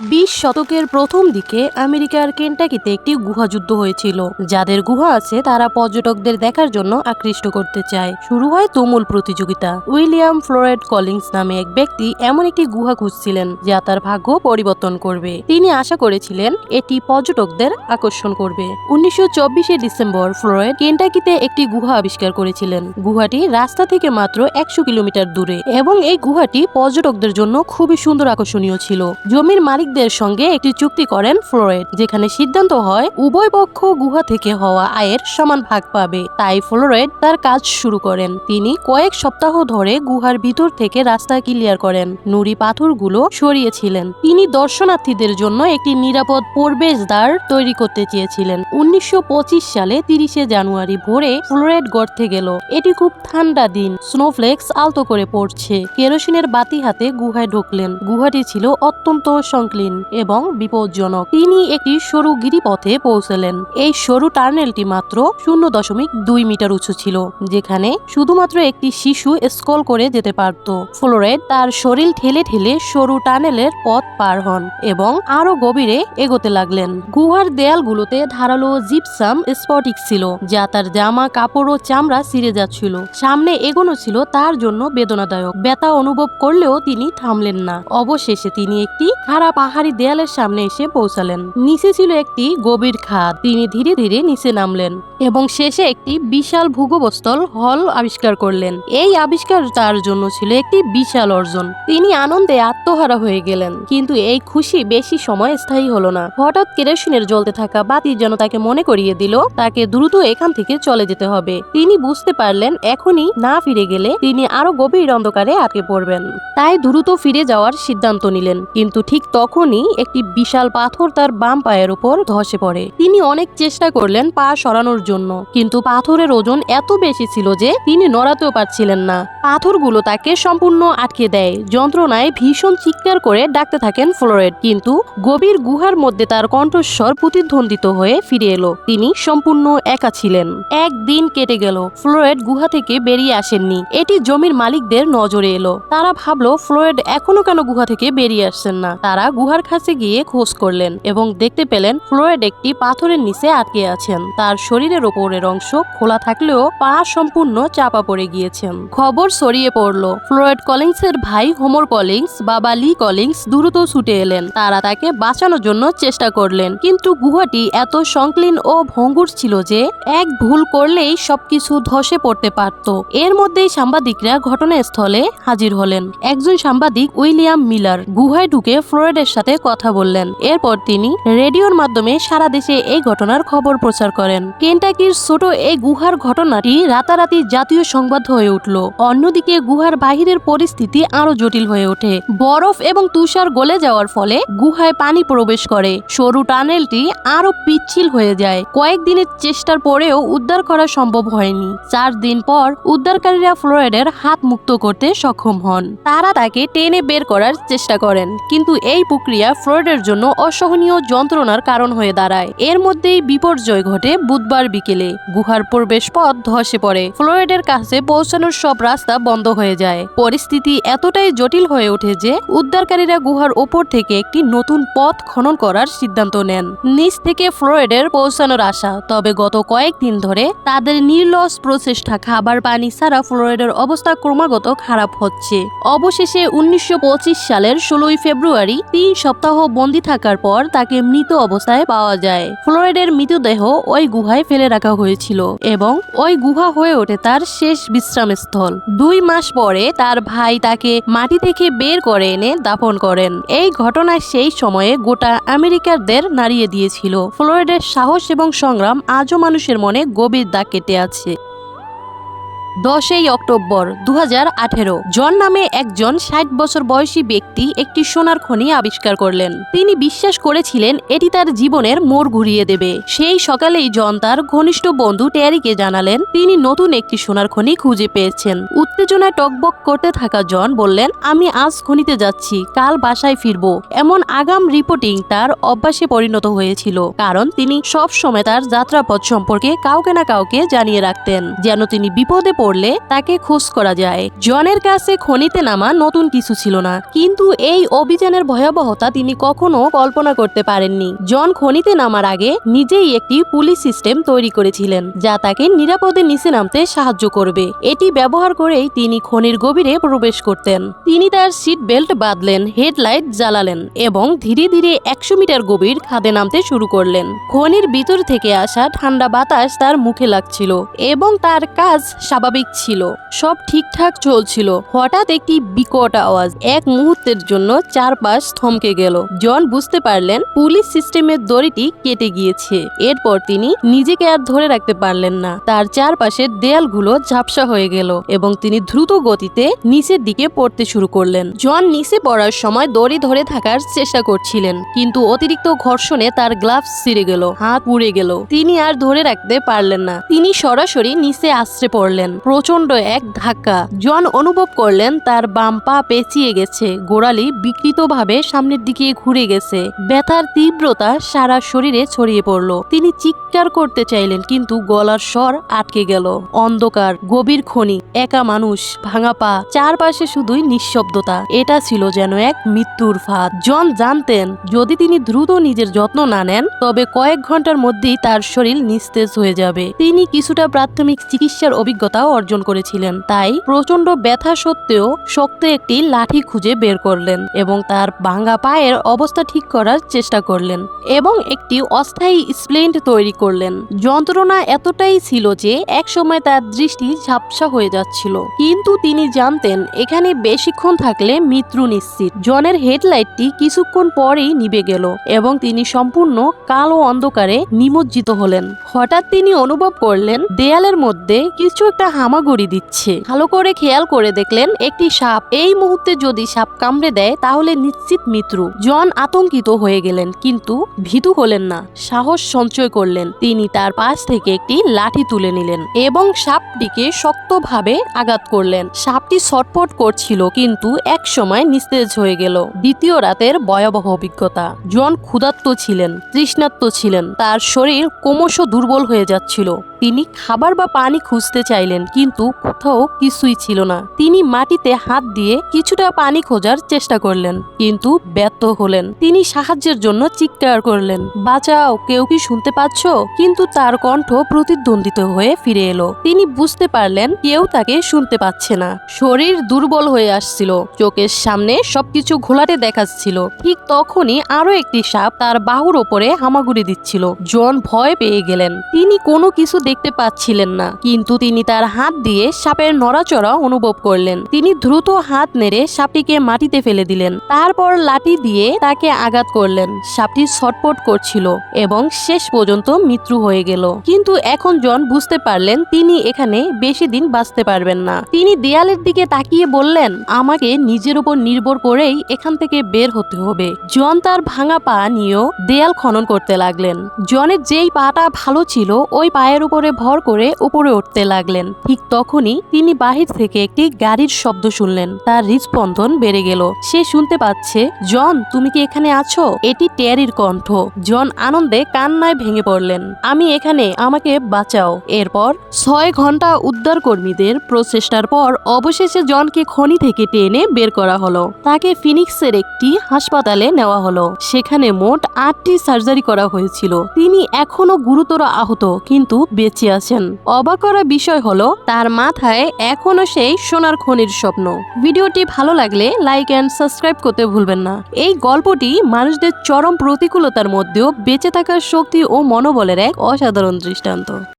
বিশ শতকের প্রথম দিকে আমেরিকার কেন্টাকিতে একটি গুহা যুদ্ধ হয়েছিল। যাদের গুহা আছে, তারা পর্যটকদের দেখার জন্য আকৃষ্ট করতে চায়। শুরু হয় তুমুল প্রতিযোগিতা। উইলিয়াম ফ্লোরেড কলিংস নামে এক ব্যক্তি এমন একটি গুহা খুঁজছিলেন, যা তার ভাগ্য পরিবর্তন করবে। তিনি আশা করেছিলেন, এটি পর্যটকদের আকর্ষণ করবে। উনিশশো ডিসেম্বর, ফ্লোরেড কেন্টাকিতে একটি গুহা আবিষ্কার করেছিলেন। গুহাটি রাস্তা থেকে মাত্র একশো কিলোমিটার দূরে এবং এই গুহাটি পর্যটকদের জন্য খুবই সুন্দর আকর্ষণীয় ছিল। জমির মালিকদের সঙ্গে একটি চুক্তি করেন ফ্লোরেড, যেখানে সিদ্ধান্ত হয় উভয় পক্ষ গুহা থেকে হওয়া আয়ের সমান ভাগ পাবে। তাই ফ্লোরেড তার কাজ শুরু করেন। তিনি কয়েক সপ্তাহ ধরে গুহার ভিতর থেকে রাস্তা ক্লিয়ার করেন। নুড়ি পাথরগুলো সরিয়েছিলেন। তিনি দর্শনার্থীদের জন্য একটি নিরাপদ প্রবেশদ্বার তৈরি করতে চেয়েছিলেন। উনিশশো পঁচিশ সালে তিরিশে জানুয়ারি ভোরে ফ্লোরেড গড়তে গেল। এটি খুব ঠান্ডা দিন। স্নোফ্লেক্স আলতো করে পড়ছে। কেরোসিনের বাতি হাতে গুহায় ঢুকলেন। গুহাটি ছিল অত্যন্ত সংকীর্ণ। এবং বিপজ্জনক। তিনি একটি সরু গিরিপথে পৌঁছলেন। এই সরু টার্নেলটি মাত্র শূন্য দশমিক দুই মিটার উঁচু ছিল, যেখানে শুধুমাত্র একটি শিশু স্কল করে যেতে পারত। ফ্লোরেড তার শরীর ঠেলে ঠেলে সরু টানেলের পথ পার হন এবং আরও গভীরে এগোতে লাগলেন। গুহার দেয়ালগুলোতে ধারালো জিপসাম স্পটিক ছিল, যা তার জামা, কাপড় ও চামড়া ছিঁড়ে যাচ্ছিল। সামনে এগোনো ছিল তার জন্য বেদনাদায়ক। ব্যথা অনুভব করলেও তিনি থামলেন না। অবশেষে তিনি একটি খাড়া পাহাড়ি দেয়ালের সামনে এসে পৌঁছালেন। নিচে ছিল একটি গভীর খাদ। তিনি ধীরে ধীরে নিচে নামলেন এবং শেষে একটি বিশাল ভূগোবস্থল হল আবিষ্কার করলেন। এই আবিষ্কার তার জন্য ছিল একটি বিশাল অর্জন। তিনি আনন্দে আত্মহারা হয়ে গেলেন। কিন্তু এই খুশি বেশি সময় স্থায়ী হলো না। হঠাৎ কেরোসিনের জ্বলতে থাকা বাতি যেন তাকে মনে করিয়ে দিল, তাকে দ্রুত এখান থেকে চলে যেতে হবে। তিনি বুঝতে পারলেন, এখনই না ফিরে গেলে তিনি আরও গভীর অন্ধকারে আটকে পড়বেন। তাই দ্রুত ফিরে যাওয়ার সিদ্ধান্ত নিলেন। কিন্তু ঠিক তখনই একটি বিশাল পাথর তার বাম পায়ের উপর ধসে পড়ে। তিনি অনেক চেষ্টা করলেন পা সরানোর জন্য, কিন্তু পাথরের ওজন এত বেশি ছিল যে তিনি নড়াতেও পারছিলেন না। পাথরগুলো তাকে সম্পূর্ণ আটকে দেয়। যন্ত্রণায় ভীষণ চিৎকার করে ডাকতে থাকেন ফ্লোরেড, কিন্তু গভীর গুহার মধ্যে তার কণ্ঠস্বর প্রতিধ্বন্দিত হয়ে ফিরে এলো। তিনি সম্পূর্ণ একা ছিলেন। একদিন কেটে গেল। ফ্লোরেড গুহা থেকে বেরিয়ে আসেননি। এটি জমির মালিকদের নজরে এলো। তারা ভাবলো, ফ্লোরেড এখনও কেন গুহা থেকে বেরিয়ে আসছেন না? তারা গুহার কাছে গিয়ে খোঁজ করলেন এবং দেখতে পেলেন ফ্লোয়েড একটি পাথরের নিচে আটকে আছেন। তার শরীরের ওপরের অংশ খোলা থাকলেও পা সম্পূর্ণ চাপা পড়ে গিয়েছেন। খবর ছড়িয়ে পড়ল। ফ্লোয়েড কলিংসের ভাই হোমর কলিংস, বাবা লি কলিংস দ্রুত ছুটে এলেন। তারা তাকে বাঁচানোর জন্য চেষ্টা করলেন। কিন্তু গুহাটি এত সংকীর্ণ ও ভঙ্গুর ছিল যে এক ভুল করলেই সবকিছু ধসে পড়তে পারত। এর মধ্যেই সাংবাদিকরা ঘটনাস্থলে হাজির হলেন। একজন সাংবাদিক উইলিয়াম মিলার। গুহায় ঢুকে ফ্লোয়েডের সাথে কথা বললেন। এরপর তিনি রেডিওর মাধ্যমে সারা দেশে এই ঘটনার খবর প্রচার করেন। কেন্টাকির ছোট এই গুহার ঘটনাটি রাতারাতি জাতীয় সংবাদ হয়ে উঠল। অন্যদিকে গুহার বাহিরের পরিস্থিতি আরও জটিল হয়ে ওঠে। বরফ এবং তুষার গলে যাওয়ার ফলে গুহায় পানি প্রবেশ করে। সরু টানেলটি আরও পিচ্ছিল হয়ে যায়। কয়েকদিনের চেষ্টার পরেও উদ্ধার করা সম্ভব হয়নি। চার দিন পর উদ্ধারকারীরা ফ্লোরাইডের হাত মুক্ত করতে সক্ষম হন। তারা তাকে টেনে বের করার চেষ্টা করেন। কিন্তু এই প্রক্রিয়া ফ্লোরাইডের জন্য অসহনীয় যন্ত্রণার কারণ হয়ে দাঁড়ায়। এর মধ্যেই বিপর্যয় ঘটে বুধবার বিকেলে। গুহার প্রবেশ পথ ধসে পড়ে। ফ্লোরাইডের কাছে পৌঁছানোর সব রাস্তা বন্ধ হয়ে যায়। পরিস্থিতি এতটাই জটিল হয়ে ওঠে যে উদ্ধারকারীরা গুহার ওপর থেকে একটি নতুন পথ খনন করার সিদ্ধান্ত নেন। নিচ থেকে ফ্লোরাইডের পৌঁছানোর আশা। তবে গত কয়েকদিন ধরে তাদের নির্লস প্রচেষ্টা খাবার পানি ছাড়া ফ্লোরাইডের অবস্থা ক্রমাগত খারাপ হচ্ছে। অবশেষে উনিশশো পঁচিশ সালের ষোলোই ফেব্রুয়ারি তিন সপ্তাহ বন্দি থাকার পর তাকে মৃত অবস্থায় পাওয়া যায়। ফ্লোরাইডের মৃতদেহ ওই গুহায় ফেলে রাখা হয়েছিল এবং ওই গুহা হয়ে ওঠে তার শেষ বিশ্রামস্থল। দুই মাস পরে তার ভাই তাকে মাটি থেকে বের করে এনে দাফন করেন। এই ঘটনা সেই সময়ে গোটা আমেরিকারদের নাড়িয়ে দিয়েছিল। ফ্লোরিডের সাহস এবং সংগ্রাম আজও মানুষের মনে গভীর দাগ কেটে আছে। দশই অক্টোবর দু হাজার আঠেরো। জন নামে একজন ষাট বছর বয়সী ব্যক্তি একটি সোনার খনি আবিষ্কার করলেন। তিনি বিশ্বাস করেছিলেন এটি তার জীবনের মোড় ঘুরিয়ে দেবে। সেই সকালেই জন তার ঘনিষ্ঠ বন্ধু টেরিকে জানালেন, তিনি নতুন একটি সোনার খনি খুঁজে পেয়েছেন। উত্তেজনায় টকবক করতে থাকা জন বললেন, আমি আজ খনিতে যাচ্ছি, কাল বাসায় ফিরবো। এমন আগাম রিপোর্টিং তার অভ্যাসে পরিণত হয়েছিল, কারণ তিনি সব সময় তার যাত্রাপথ সম্পর্কে কাউকে না কাউকে জানিয়ে রাখতেন, যেন তিনি বিপদে পড়লে তাকে খোঁজ করা যায়। জনের কাছে খনিতে নামা নতুন কিছু ছিল না। কিন্তু এই অভিযানের ভয়াবহতা তিনি কখনো কল্পনা করতে পারেননি। জন খনিতে নামার আগে নিজেই একটি পুলিশ সিস্টেম তৈরি করেছিলেন, যা তাকে নিরাপদে নিচে নামতে সাহায্য করবে। এটি ব্যবহার করেই তিনি খনির গভীরে প্রবেশ করতেন। তিনি তার সিট বেল্ট বাঁধলেন, হেডলাইট জ্বালালেন এবং ধীরে ধীরে একশো মিটার গভীর খাদে নামতে শুরু করলেন। খনির ভিতর থেকে আসা ঠান্ডা বাতাস তার মুখে লাগছিল এবং তার কাজ স্বাভাবিক ছিল। সব ঠিকঠাক চলছিল। হঠাৎ একটি বিকট আওয়াজ এক মুহূর্তের জন্য চারপাশ থমকে গেল। জন বুঝতে পারলেন পুলিশ সিস্টেমের দড়িটি কেটে গিয়েছে। এরপর তিনি নিজেকে আর ধরে রাখতে পারলেন না। তার চারপাশের দেয়ালগুলো ঝাপসা হয়ে গেল এবং তিনি দ্রুত গতিতে নিচের দিকে পড়তে শুরু করলেন। জন নিচে পড়ার সময় দড়ি ধরে থাকার চেষ্টা করছিলেন, কিন্তু অতিরিক্ত ঘর্ষণে তার গ্লাভস ছিঁড়ে গেল, হাত পুড়ে গেল। তিনি আর ধরে রাখতে পারলেন না। তিনি সরাসরি নিচে আশ্রে পড়লেন। প্রচণ্ড এক ধাক্কা। জন অনুভব করলেন তার বাম পা পেঁচিয়ে গেছে। গোড়ালি বিকৃতভাবে সামনের দিকে ঘুরে গেছে। ব্যথার তীব্রতা সারা শরীরে ছড়িয়ে পড়ল। তিনি চিৎকার করতে চাইলেন, কিন্তু গলার স্বর আটকে গেল। অন্ধকার, গভীর খনি, একা মানুষ, ভাঙা পা, চারপাশে শুধুই নিঃশব্দতা। এটা ছিল যেন এক মৃত্যুর ফাঁদ। জন জানতেন, যদি তিনি দ্রুত নিজের যত্ন না নেন, তবে কয়েক ঘণ্টার মধ্যেই তার শরীর নিস্তেজ হয়ে যাবে। তিনি কিছুটা প্রাথমিক চিকিৎসার অভিজ্ঞতা অর্জন করেছিলেন। তাই প্রচণ্ড ব্যথা সত্ত্বেও শক্ত একটি লাঠি খুঁজে বের করলেন এবং তার ভাঙা পায়ের অবস্থা ঠিক করার চেষ্টা করলেন এবং একটি অস্থায়ী স্প্লেন্ট তৈরি করলেন। যন্ত্রণা এতটাই ছিল যে একসময় তার দৃষ্টি ঝাপসা হয়ে যাচ্ছিল। কিন্তু তিনি জানতেন, এখানে বেশিক্ষণ থাকলে মৃত্যু নিশ্চিত। জনের হেডলাইটটি কিছুক্ষণ পরেই নিভে গেল এবং তিনি সম্পূর্ণ কালো অন্ধকারে নিমজ্জিত হলেন। হঠাৎ তিনি অনুভব করলেন, দেয়ালের মধ্যে কিছু একটা হামাগুড়ি দিচ্ছে। ভালো করে খেয়াল করে দেখলেন একটি সাপ। এই মুহূর্তে যদি সাপ কামড়ে দেয়, তাহলে নিশ্চিত মৃত্যু। জন আতঙ্কিত হয়ে গেলেন, কিন্তু ভীতু হলেন না। সাহস সঞ্চয় করলেন। তিনি তার পাশ থেকে একটি লাঠি তুলে নিলেন এবং সাপটিকে শক্তভাবে আঘাত করলেন। সাপটি ছটফট করছিল, কিন্তু এক সময় নিস্তেজ হয়ে গেল। দ্বিতীয় রাতের ভয়াবহ অভিজ্ঞতা। জন ক্ষুধার্ত ছিলেন, তৃষ্ণার্ত ছিলেন। তার শরীর ক্রমশ দুর্বল হয়ে যাচ্ছিল। তিনি খাবার বা পানি খুঁজতে চাইলেন কিন্তু কোথাও কিছুই ছিল না। তিনি মাটিতে হাত দিয়ে কিছুটা পানি খোঁজার চেষ্টা করলেন, কিন্তু ব্যর্থ হলেন। তিনি সাহায্যের জন্য চিৎকার করলেন, বাঁচাও, কেউ কি শুনতে পাচ্ছ? কিন্তু তার কণ্ঠ প্রতিদ্বন্দ্বিত হয়ে ফিরে এলো। তিনি বুঝতে পারলেন, কেউ তাকে শুনতে পাচ্ছে না। শরীর দুর্বল হয়ে আসছিল, চোখের সামনে সবকিছু ঘোলাটে দেখাচ্ছিল। ঠিক তখনই আরও একটি সাপ তার বাহুর ওপরে হামাগুড়ি দিচ্ছিল। জন ভয় পেয়ে গেলেন। তিনি কোনো কিছু দেখতে পাচ্ছিলেন না, কিন্তু তিনি তার হাত দিয়ে সাপের নড়াচড়া অনুভব করলেন। তিনি দ্রুত হাত নেড়ে সাপটিকে মাটিতে ফেলে দিলেন। তারপর লাঠি দিয়ে তাকে আঘাত করলেন। সাপটি ছটপট করছিল এবং শেষ পর্যন্ত মৃত্যু হয়ে গেল। কিন্তু এখন জন বুঝতে পারলেন তিনি এখানে বেশি দিন বাঁচতে পারবেন না। তিনি দেয়ালের দিকে তাকিয়ে বললেন, আমাকে নিজের উপর নির্ভর করেই এখান থেকে বের হতে হবে। জন তার ভাঙা পা নিয়েও দেয়াল খনন করতে লাগলেন। জনের যেই পাটা ভালো ছিল, ওই পায়ের উপরে ভর করে উপরে উঠতে লাগলেন। ঠিক তখনই তিনি বাহির থেকে একটি গাড়ির শব্দ শুনলেন। তার হৃদস্পন্দন বেড়ে গেল। সে শুনতে পাচ্ছে, জন, তুমি কি এখানে আছো? এটি টেরির কণ্ঠ। জন আনন্দে কান্নায় ভেঙে পড়লেন। আমি এখানে, আমাকে বাঁচাও। এরপর ছয় ঘণ্টা উদ্ধার কর্মীদের প্রচেষ্টার পর অবশেষে জনকে খনি থেকে টেনে বের করা হলো। তাকে ফিনিক্সের একটি হাসপাতালে নেওয়া হলো। সেখানে মোট আটটি সার্জারি করা হয়েছিল। তিনি এখনও গুরুতর আহত, কিন্তু বেঁচে আছেন। অবাক করা বিষয় হলো তার মাথায় এখনও সেই সোনার খনির স্বপ্ন। ভিডিওটি ভালো লাগলে লাইক অ্যান্ড সাবস্ক্রাইব করতে ভুলবেন না। এই গল্পটি মানুষদের চরম প্রতিকূলতার মধ্যেও বেঁচে থাকার শক্তি ও মনোবলের এক অসাধারণ দৃষ্টান্ত।